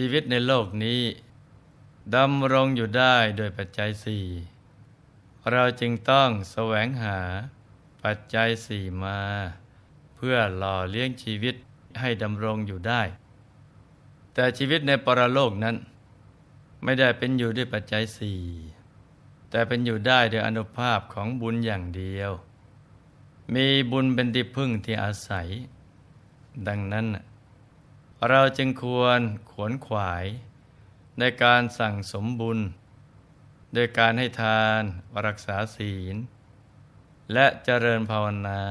ชีวิตในโลกนี้ดำรงอยู่ได้โดยปัจจัยสี่เราจึงต้องแสวงหาปัจจัยสี่มา เพื่อหล่อเลี้ยงชีวิตให้ดำรงอยู่ได้ แต่ชีวิตในปรโลกนั้น ไม่ได้เป็นอยู่ด้วยปัจจัยสี่แต่เป็นอยู่ได้โดยอนุภาพของบุญอย่างเดียว มีบุญเป็นที่พึ่งที่อาศัย ดังนั้น เราจึงควรขวนขวาย ในการสั่งสมบุญ โดยการให้ทานรักษาศีล และเจริญภาวนา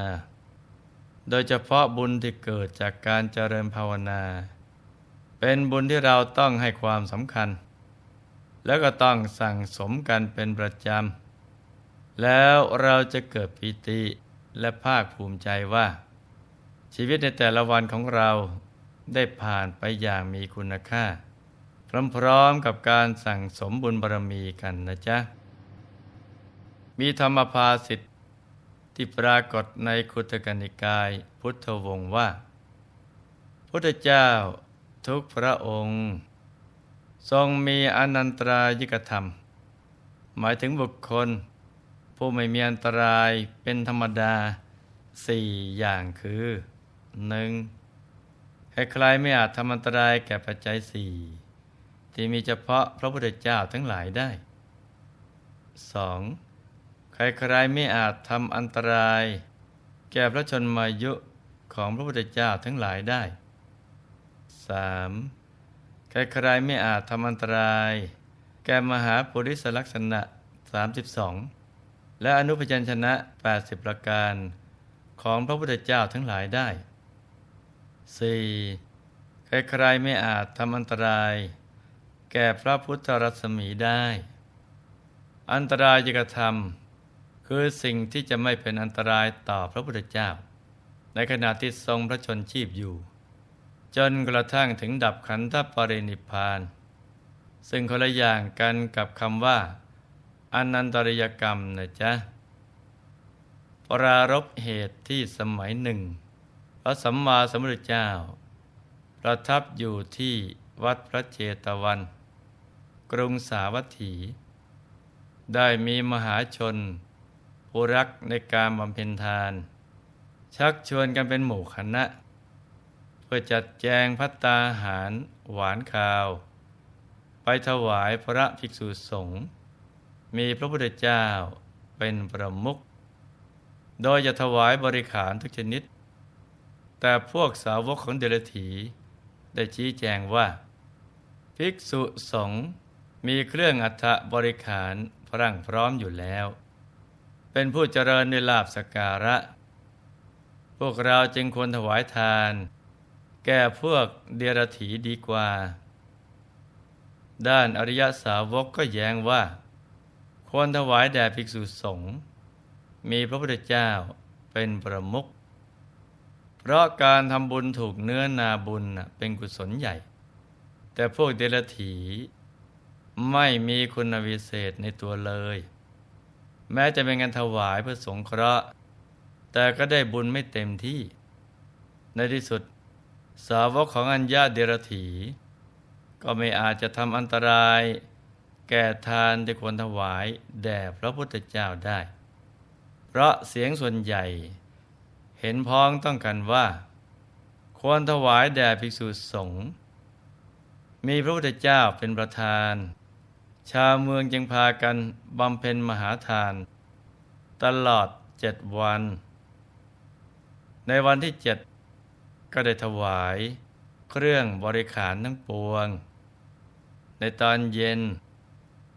โดยเฉพาะบุญที่เกิดจากการเจริญภาวนา เป็นบุญที่เราต้องให้ความสำคัญ แล้วก็ต้องสั่งสมกันเป็นประจำ แล้วเราจะเกิดปิติและภาคภูมิใจว่า ชีวิตในแต่ละวันของเรา ได้ผ่านไปอย่างมีคุณค่า พร้อมๆกับการสั่งสมบุญบารมีกันนะจ๊ะ มีธรรมภาสิทธิที่ปรากฏในคุตกนิกายพุทธวงศ์ว่า พุทธเจ้าทุกพระองค์ ทรงมีอนันตรายิกธรรม หมายถึงบุคคล ผู้ไม่มีอันตรายเป็นธรรมดาสี่อย่างคือหนึ่ง ใครไม่อาจทำอันตรายแก่ปัจจัยสี่ที่มีเฉพาะพระพุทธเจ้าทั้งหลายได้สองใครๆไม่อาจทำอันตราย แก่พระชนมายุของพระพุทธเจ้าทั้งหลายได้สามใครๆไม่อาจทำอันตราย แก่มหาปุริสลักษณะ 32 และอนุพยัญชนะ 80 ประการของพระพุทธเจ้าทั้งหลายได้ 4. ใครๆไม่อาจทำอันตราย แก่พระพุทธรัศมีได้ อันตรายจะกระทำคือสิ่งที่จะไม่เป็นอันตรายต่อพระพุทธเจ้า ในขณะที่ทรงพระชนชีพอยู่ จนกระทั่งถึงดับขันธปรินิพาน ซึ่งคนละอย่างกันกับคำว่าอนันตริยกรรมนะจ๊ะปรารบเหตุที่สมัยหนึ่ง ระสัมมาสัมพุทธเจ้า ประทับอยู่ที่วัดพระเจตวัน กรุงสาวัตถี ได้มีมหาชน ผู้รักในการบำเพ็ญทาน ชักชวนกันเป็นหมู่คณะ เพื่อจัดแจงพัตตาหารหวานคาว ไปถวายพระภิกษุสงฆ์มีพระพุทธเจ้าเป็นประมุขโดยจะถวายบริขารทุกชนิด แต่พวกสาวกของเดลถีได้ชี้แจงว่า ภิกษุสงฆ์มีเครื่องอัฐบริขารพรั่งพร้อมอยู่แล้ว เป็นผู้เจริญในลาบสการะ พวกเราจึงควรถวายทาน แก่พวกเดรถีดีกว่า ด้านอริยสาวกก็แย้งว่า ควรถวายแด่ภิกษุสงฆ์มีพระพุทธเจ้าเป็นประมุข เพราะการทำบุญถูกเนื้อนาบุญเป็นกุศลใหญ่ แต่พวกเดรัจฉีไม่มีคุณวิเศษในตัวเลย แม้จะเป็นงานถวายเพื่อสงเคราะห์ แต่ก็ได้บุญไม่เต็มที่ ในที่สุด สาวกของอัญญาเดรถีก็ไม่อาจจะทำอันตราย แก่ทานที่ควรถวายแด่พระพุทธเจ้าได้ เพราะเสียงส่วนใหญ่ เห็นพ้องต้องกันว่า ควรถวายแด่ภิกษุสงฆ์มีพระพุทธเจ้าเป็นประธาน ชาวเมืองจึงพากันบำเพ็ญมหาทาน ตลอดเจ็ดวัน ในวันที่เจ็ดก็ได้ถวาย เครื่องบริขารทั้งปวง ในตอนเย็น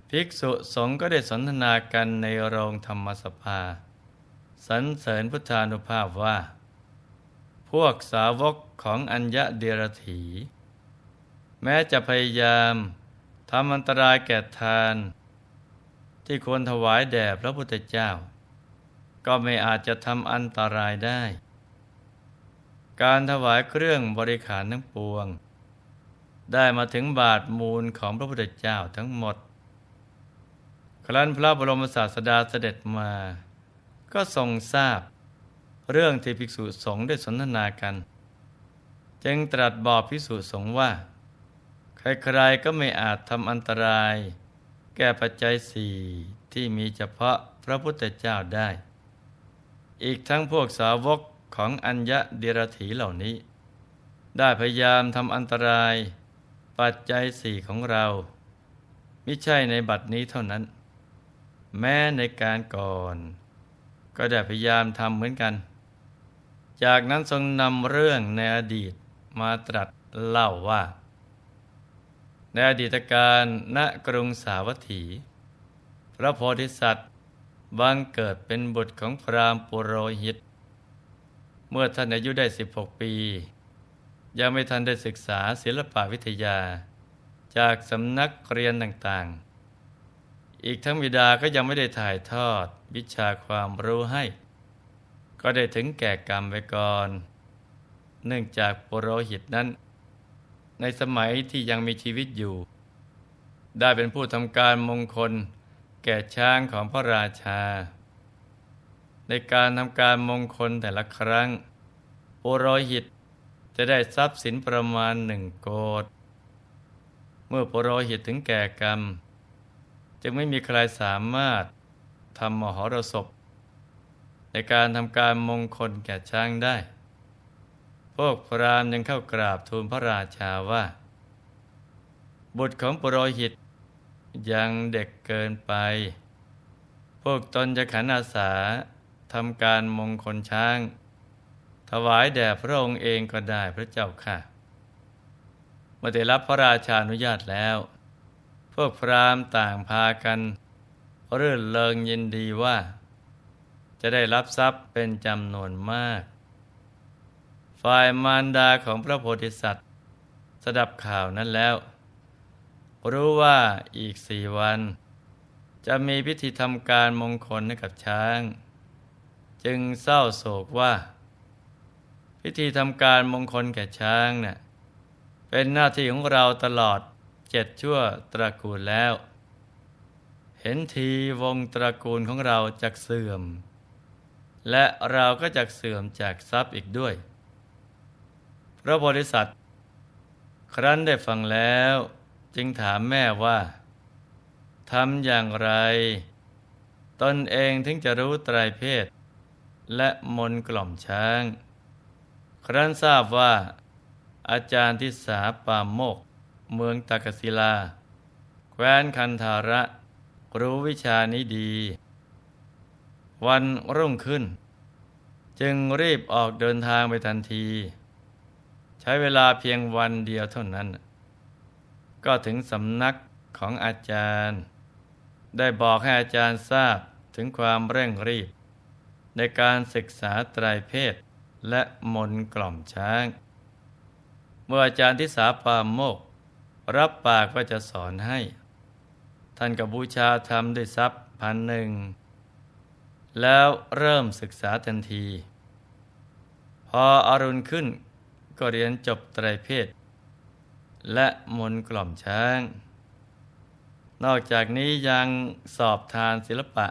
ภิกษุสงฆ์ก็ได้สนทนากันในโรงธรรมสภา สรรเสริญพุทธานุภาพว่า พวกสาวกของอัญญะเดรถี แม้จะพยายามทำอันตรายแก่ทาน ที่ควรถวายแด่พระพุทธเจ้า ก็ไม่อาจจะทำอันตรายได้ การถวายเครื่องบริขารทั้งปวง ได้มาถึงบาทมูลของพระพุทธเจ้าทั้งหมด ครั้นพระบรมศาสดาเสด็จมา ก็ทรงทราบ เรื่องที่ภิกษุสงฆ์ได้สนทนากัน จึงตรัสบอกภิกษุสงฆ์ว่า ใครๆก็ไม่อาจทำอันตราย แก่ปัจจัยสี่ที่มีเฉพาะพระพุทธเจ้าได้ อีกทั้งพวกสาวกของอัญญะเดรถีเหล่านี้ ได้พยายามทำอันตราย ปัจจัยสี่ของเราไม่ใช่ในบัดนี้เท่านั้น แม้ในการก่อน ก็ได้พยายามทำเหมือนกัน จากนั้นทรงนำเรื่องในอดีตมาตรัสเล่าว่า ในอดีตการณกรุงสาวัตถี พระโพธิสัตว์บังเกิดเป็นบุตรของพราหมณ์ปุโรหิต เมื่อท่านอายุได้ 16 ปี ยังไม่ทันได้ศึกษาศิลปวิทยา จากสำนักเรียนต่างๆ อีกทั้งบิดาก็ยังไม่ได้ถ่ายทอดวิชาความรู้ให้ ก็ได้ถึงแก่กรรมไปก่อน เนื่องจากปุโรหิตนั้น ในสมัยที่ยังมีชีวิตอยู่ ได้เป็นผู้ทำการมงคล แก่ช้างของพระราชา ในการทำการมงคลแต่ละครั้งปุโรหิตจะได้ทรัพย์สินประมาณหนึ่งโกดเมื่อปุโรหิตถึงแก่กรรม จึงไม่มีใครสามารถทำมหรสพ ในการทำการมงคลแก่ช้างได้ พวกพรามยังเข้ากราบทูลพระราชาว่า บุตรของปรหิต ยังเด็กเกินไป พวกตนจะขันอาสาทำการมงคลช้าง ถวายแด่พระองค์เองก็ได้พระเจ้าค่ะเมื่อได้รับพระราชาอนุญาตแล้ว พวกพราหมณ์ต่างพากันเรื่นเริงยินดีว่า จะได้รับทรัพย์เป็นจำนวนมาก ฝ่ายมารดาของพระโพธิสัตว์ สดับข่าวนั้นแล้ว รู้ว่าอีกสี่วัน จะมีพิธีทำการมงคลให้กับช้าง จึงเศร้าโศกว่า พิธีทำการมงคลแก่ช้างเนะ่ยเป็นหน้าที่ของเราตลอด เจ็ดชั่วตระกูลแล้ว เห็นทีวงตระกูลของเราจะเสื่อม และเราก็จะเสื่อมจากทรัพย์อีกด้วย พระบริษัท ครั้นได้ฟังแล้ว จึงถามแม่ว่าทำอย่างไร ตนเองถึงจะรู้ไตรเพศ และมนกล่อมช้าง ครั้นทราบว่า อาจารย์ทิสาปามโมก เมืองตากศิลา แคว้นคันธาระ รู้วิชานี้ดี วันรุ่งขึ้น จึงรีบออกเดินทางไปทันที ใช้เวลาเพียงวันเดียวเท่านั้น ก็ถึงสำนักของอาจารย์ ได้บอกให้อาจารย์ทราบถึงความเร่งรีบ ในการศึกษาไตรเพศและมนกล่อมช้าง เมื่ออาจารย์ทิสาปามโมก รับปากว่าจะสอนให้ ท่านกบบูชาธรรมด้วยทรัพย์พันหนึ่ง แล้วเริ่มศึกษาทันที พออรุณขึ้นก็เรียนจบไตรเพศ และมนกล่อมช้าง นอกจากนี้ยังสอบทานศิลปะ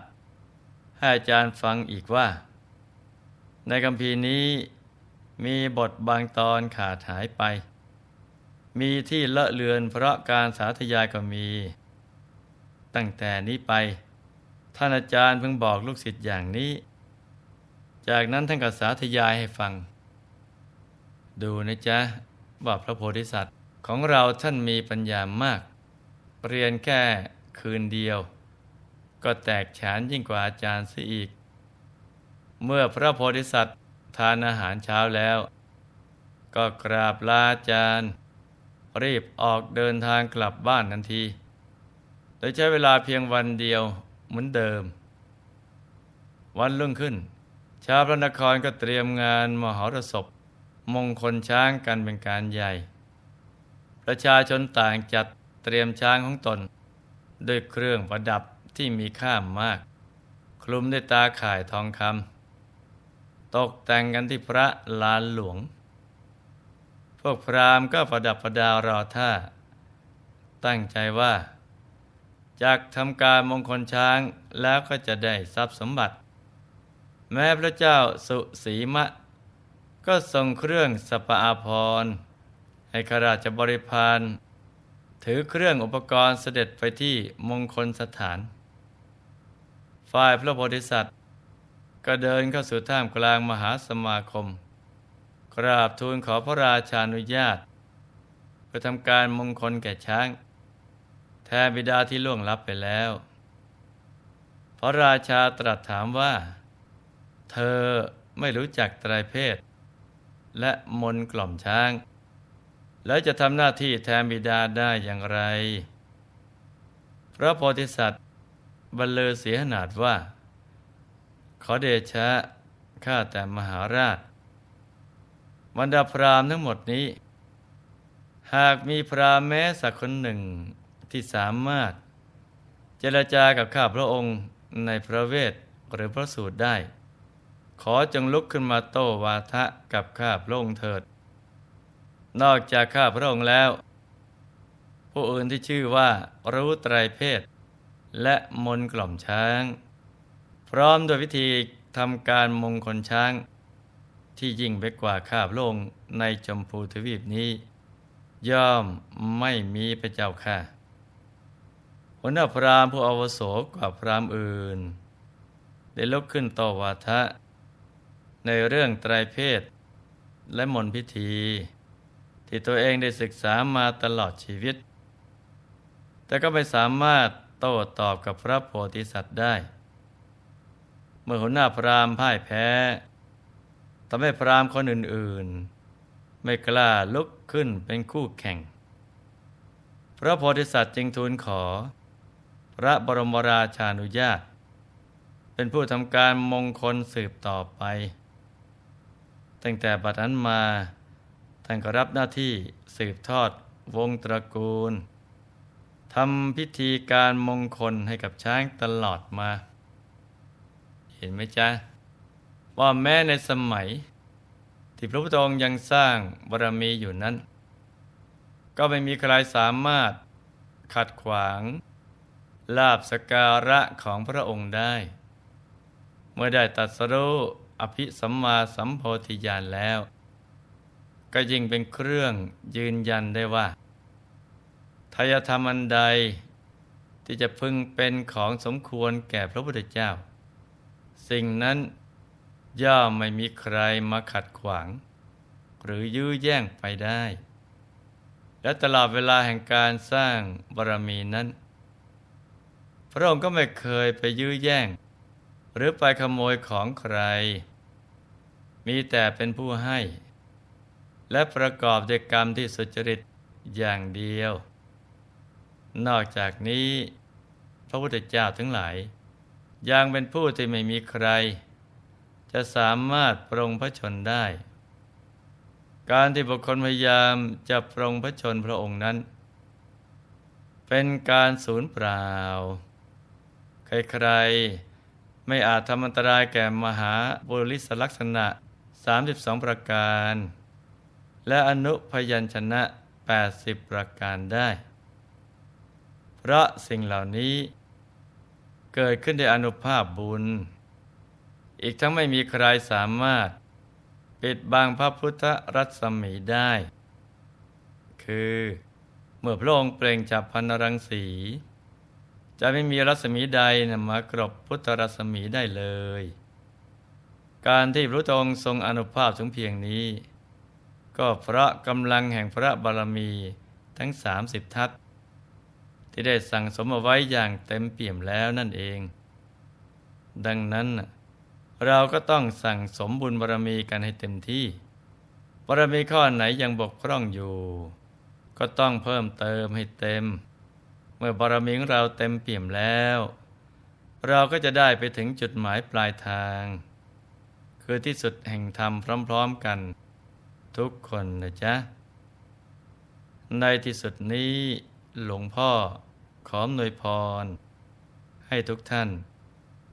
ให้อาจารย์ฟังอีกว่า ในคำพีนี้มีบทบางตอนขาดหายไป มีที่เลอะเลือนเพราะการสาธยายก็มี ตั้งแต่นี้ไป ท่านอาจารย์เพิ่งบอกลูกศิษย์อย่างนี้ จากนั้นท่านก็สาธยายให้ฟัง ดูนะจ๊ะว่าพระโพธิสัตว์ของเราท่านมีปัญญามาก เรียนแค่คืนเดียว ก็แตกฉานยิ่งกว่าอาจารย์ซิอีก เมื่อพระโพธิสัตว์ทานอาหารเช้าแล้ว ก็กราบลาอาจารย์ รีบออกเดินทางกลับบ้านทันที โดยใช้เวลาเพียงวันเดียวเหมือนเดิม วันรุ่งขึ้น ชาวพระนครก็เตรียมงานมหรสพ มงคลช้างกันเป็นการใหญ่ ประชาชนต่างจัดเตรียมช้างของตน ด้วยเครื่องประดับที่มีค่ามาก คลุมด้วยตาข่ายทองคำตกแต่งกันที่พระลานหลวง พวกพราหมณ์ก็ประดับประดารอท่า ตั้งใจว่าจากทำการมงคลช้างแล้วก็จะได้ทรัพย์สมบัติ แม้พระเจ้าสุสีมะ ก็ทรงเครื่องสปอาภรณ์ให้ข้าราชบริพารถือเครื่องอุปกรณ์เสด็จไปที่มงคลสถาน ฝ่ายพระโพธิสัตว์ ก็เดินเข้าสู่ท่ามกลางมหาสมาคม กราบทูลขอพระราชานุญาตเพื่อทำการมงคลแก่ช้าง แทนบิดาที่ล่วงลับไปแล้ว พระราชาตรัสถามว่า เธอไม่รู้จักตรเพศ และมนกล่อมช้าง แล้วจะทำหน้าที่แทนบิดาได้อย่างไร พระโพธิสัตว์บรรเลอเสียหนาดว่า ขอเดชะข้าแต่มหาราช บรรดาพราหมณ์ทั้งหมดนี้ หากมีพราหมณ์แม้สักคนหนึ่งที่สามารถ เจรจากับข้าพระองค์ในพระเวทหรือพระสูตรได้ ขอจงลุกขึ้นมาโต้วาทะกับข้าพระองค์เถิด นอกจากข้าพระองค์แล้ว ผู้อื่นที่ชื่อว่ารู้ไตรเพศ และมนกล่อมช้าง พร้อมโดยวิธีทำการมงคลช้าง ที่ยิ่งไปกว่าข้าพระองค์ในจมพูทวีปนี้ ย่อมไม่มีพระเจ้าค่ะหัวหน้าพราหมณ์ผู้อวุโสกว่าพราหมณ์อื่น ได้ลุกขึ้นต่อวาทะ ในเรื่องไตรเพศ และมนพิธี ที่ตัวเองได้ศึกษามาตลอดชีวิต แต่ก็ไม่สามารถโต้ตอบกับพระโพธิสัตว์ได้ เมื่อหัวหน้าพราหมณ์พ่ายแพ้ ทำให้พราหมณ์คนอื่น ๆ ไม่กล้าลุกขึ้นเป็นคู่แข่ง พระโพธิสัตว์จึงทูลขอ พระบรมราชานุญาต เป็นผู้ทำการมงคลสืบต่อไป ตั้งแต่บัดนั้นมาท่านก็รับหน้าที่สืบทอดวงตระกูลทำพิธีการมงคลให้กับช้างตลอดมา เห็นไหมจ๊ะ ว่าแม้ในสมัย ที่พระพุทธองค์ยังสร้างบารมีอยู่นั้น ก็ไม่มีใครสามารถขัดขวาง ลาบสการะของพระองค์ได้ เมื่อได้ตัดสรู้อภิสัมมาสัมโพธิญาณแล้ว ก็ยิ่งเป็นเครื่องยืนยันได้ว่าทายธรรมอันใดที่จะพึงเป็นของสมควรแก่พระพุทธเจ้า สิ่งนั้น ย่อมไม่มีใครมาขัดขวาง หรือยื้อแย่งไปได้ และตลอดเวลาแห่งการสร้างบารมีนั้น พระองค์ก็ไม่เคยไปยื้อแย่ง หรือไปขโมยของใคร มีแต่เป็นผู้ให้ และประกอบด้วยกรรมที่สุจริตอย่างเดียว นอกจากนี้ พระพุทธเจ้าทั้งหลาย ยังเป็นผู้ที่ไม่มีใคร จะสามารถปรงพระชนได้ การที่บุคคลพยายามจะปรงพระชนพระองค์นั้น เป็นการสูญเปล่า ใครๆไม่อาจทำอันตรายแก่มหาบุริสลักษณะ 32 ประการ และอนุพยัญชนะ 80 ประการได้ เพราะสิ่งเหล่านี้เกิดขึ้นในอนุภาพบุญ อีกทั้งไม่มีใครสามารถปิดบังพระพุทธรัศมีได้ คือเมื่อพระองค์เปล่งจับพันรังสี จะไม่มีรัศมีใดนำมากรบพุทธรัศมีได้เลย การที่พระองค์ทรงอนุภาพถึงเพียงนี้ ก็เพราะกำลังแห่งพระบารมีทั้งสามสิบทัศที่ได้สั่งสมเอาไว้อย่างเต็มเปี่ยมแล้วนั่นเอง ดังนั้น เราก็ต้องสั่งสมบุญบารมีกันให้เต็มที่บารมีข้อไหนยังบกพร่องอยู่ ก็ต้องเพิ่มเติมให้เต็ม เมื่อบารมีของเราเต็มเปี่ยมแล้ว เราก็จะได้ไปถึงจุดหมายปลายทาง คือที่สุดแห่งธรรมพร้อม ๆ กัน ทุกคนนะจ๊ะ ในที่สุดนี้หลวงพ่อขออำนวยพร ให้ทุกท่าน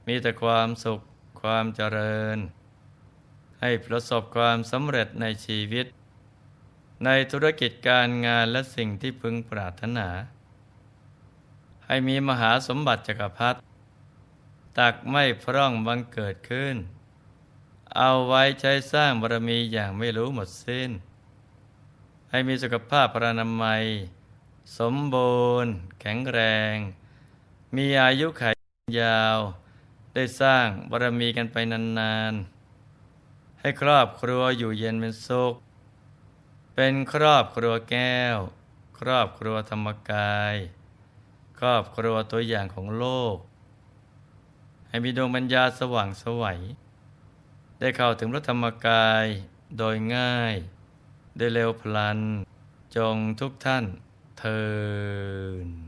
มีแต่ความสุข ความเจริญ ให้ประสบความสำเร็จในชีวิต ในธุรกิจการงานและสิ่งที่พึงปรารถนา ให้มีมหาสมบัติจักรพรรดิตักไม่พร่องบังเกิดขึ้น เอาไว้ใช้สร้างบารมีอย่างไม่รู้หมดสิ้น ให้มีสุขภาพพระนามัย สมบูรณ์ แข็งแรง มีอายุขัยยาว ได้สร้างบารมีกันไปนานๆ ให้ครอบครัวอยู่เย็นเป็นสุข เป็นครอบครัวแก้ว ครอบครัวธรรมกาย ครอบครัวตัวอย่างของโลก ให้มีดวงปัญญาสว่างสวัย ได้เข้าถึงพระธรรมกายโดยง่าย ได้เร็วพลัน จงทุกท่านเทิน